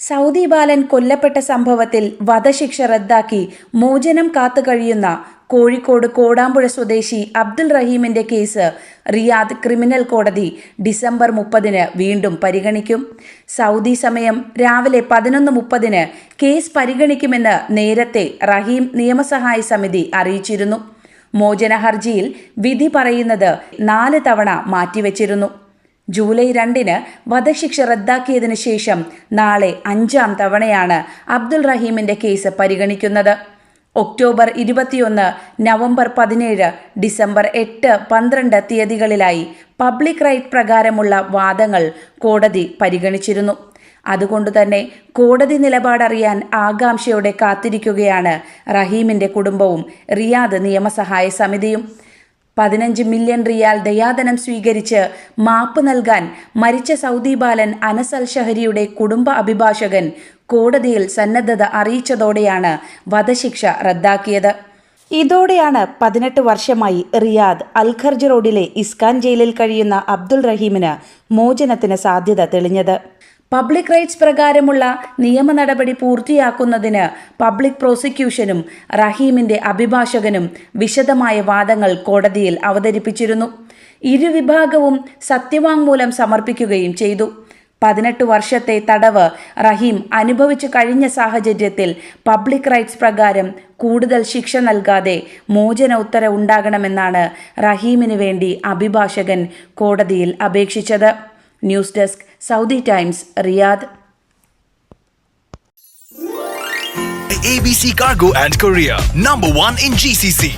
Saudi ബാലൻ കൊല്ലപ്പെട്ട സംഭവത്തിൽ വധശിക്ഷ റദ്ദാക്കി മോചനം കാത്തു കഴിയുന്ന കോഴിക്കോട് കോടാമ്പുഴ സ്വദേശി അബ്ദുൽ റഹീമിന്റെ കേസ് റിയാദ് ക്രിമിനൽ കോടതി ഡിസംബർ മുപ്പതിന് വീണ്ടും പരിഗണിക്കും. സൗദി സമയം രാവിലെ പതിനൊന്ന് മുപ്പതിന് കേസ് പരിഗണിക്കുമെന്ന് നേരത്തെ റഹീം നിയമസഹായ സമിതി അറിയിച്ചിരുന്നു. മോചന ഹർജിയിൽ വിധി പറയുന്നത് നാല് തവണ മാറ്റിവെച്ചിരുന്നു. ജൂലൈ രണ്ടിന് വധശിക്ഷ റദ്ദാക്കിയതിനു ശേഷം നാളെ അഞ്ചാം തവണയാണ് അബ്ദുൾ റഹീമിന്റെ കേസ് പരിഗണിക്കുന്നത്. ഒക്ടോബർ ഇരുപത്തിയൊന്ന് നവംബർ പതിനേഴ് ഡിസംബർ എട്ട് പന്ത്രണ്ട് തീയതികളിലായി പബ്ലിക് റൈറ്റ് പ്രകാരമുള്ള വാദങ്ങൾ കോടതി പരിഗണിച്ചിരുന്നു. അതുകൊണ്ടുതന്നെ കോടതി നിലപാടറിയാൻ ആകാംക്ഷയോടെ കാത്തിരിക്കുകയാണ് റഹീമിന്റെ കുടുംബവും റിയാദ് നിയമസഹായ സമിതിയും. പതിനഞ്ച് മില്യൺ റിയാൽ ദയാധനം സ്വീകരിച്ച് മാപ്പ് നൽകാൻ മരിച്ച സൗദി ബാലൻ അനസൽ ഷഹരിയുടെ കുടുംബ അഭിഭാഷകൻ കോടതിയിൽ സന്നദ്ധത അറിയിച്ചതോടെയാണ് വധശിക്ഷ റദ്ദാക്കിയത്. ഇതോടെയാണ് പതിനെട്ട് വർഷമായി റിയാദ് അൽഖർജ് റോഡിലെ ഇസ്കാൻ ജയിലിൽ കഴിയുന്ന അബ്ദുൾ റഹീമിന് മോചനത്തിന് സാധ്യത തെളിഞ്ഞത്. പബ്ലിക് റൈറ്റ്സ് പ്രകാരമുള്ള നിയമ നടപടി പൂർത്തിയാക്കുന്നതിന് പബ്ലിക് പ്രോസിക്യൂഷനും റഹീമിന്റെ അഭിഭാഷകനും വിശദമായ വാദങ്ങൾ കോടതിയിൽ അവതരിപ്പിച്ചിരുന്നു. ഇരുവിഭാഗവും സത്യവാങ്മൂലം സമർപ്പിക്കുകയും ചെയ്തു. പതിനെട്ട് വർഷത്തെ തടവ് റഹീം അനുഭവിച്ചു കഴിഞ്ഞ സാഹചര്യത്തിൽ പബ്ലിക് റൈറ്റ്സ് പ്രകാരം കൂടുതൽ ശിക്ഷ നൽകാതെ മോചന ഉത്തരവ് ഉണ്ടാകണമെന്നാണ് റഹീമിന് വേണ്ടി അഭിഭാഷകൻ കോടതിയിൽ അപേക്ഷിച്ചത്. News desk Saudi Times Riyadh ABC Cargo and Korea, number one in GCC.